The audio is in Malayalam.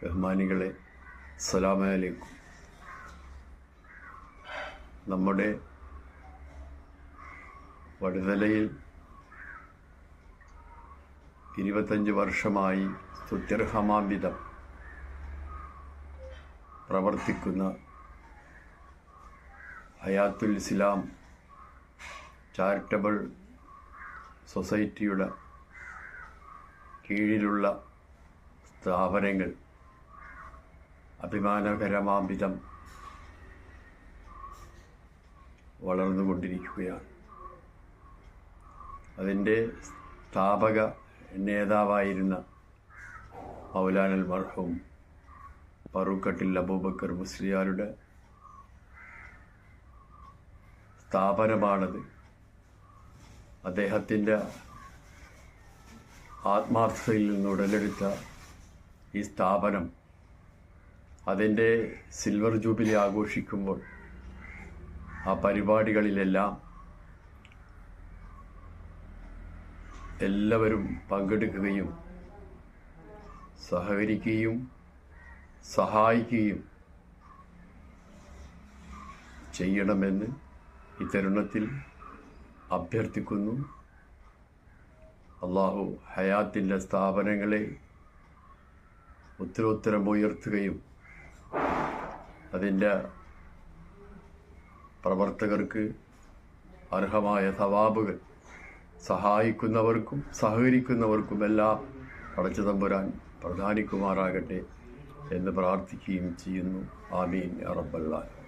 ബഹുമാനികളെ സലാമലേക്കും നമ്മുടെ വടുതലയിൽ ഇരുപത്തഞ്ച് വർഷമായി സ്തുത്യർഹമാംവിധം പ്രവർത്തിക്കുന്ന ഹയാത്തുൽ ഇസ്ലാം ചാരിറ്റബിൾ സൊസൈറ്റിയുടെ കീഴിലുള്ള സ്ഥാപനങ്ങൾ അഭിമാനകരമാംവിധം വളർന്നുകൊണ്ടിരിക്കുകയാണ്. അതിന്റെ സ്ഥാപക നേതാവായിരുന്ന മൗലാനൽ മർഹൂം ഫറൂഖട്ടിൽ അബൂബക്കർ മുസ്ലിയാരുടെ സ്ഥാപനമാണത്. അദ്ദേഹത്തിന്റെ ആത്മാർത്ഥതയിൽ നിന്ന് ഉടലെടുത്ത ഈ സ്ഥാപനം അതിന്റെ സിൽവർ ജൂബിലി ആഘോഷിക്കുമ്പോൾ ആ പരിപാടികളിലെല്ലാം എല്ലാവരും പങ്കെടുക്കുകയും സഹകരിക്കുകയും സഹായിക്കുകയും ചെയ്യണമെന്ന് ഈ തരുണത്തിൽ അഭ്യർത്ഥിക്കുന്നു. അള്ളാഹു ഹയാത്തിന്റെ സ്ഥാപനങ്ങളെ ഉത്തരോത്തരം ഉയർത്തുകയും അതിന്റെ പ്രവർത്തകർക്ക് അർഹമായ സവാബുകൾ സഹായിക്കുന്നവർക്കും സഹകരിക്കുന്നവർക്കും എല്ലാം പടച്ചു തമ്പുരാൻ പ്രധാനിക്കുമാറാകട്ടെ എന്ന് പ്രാർത്ഥിക്കുകയും ചെയ്യുന്നു. ആമീൻ. അറബല്ലാൻ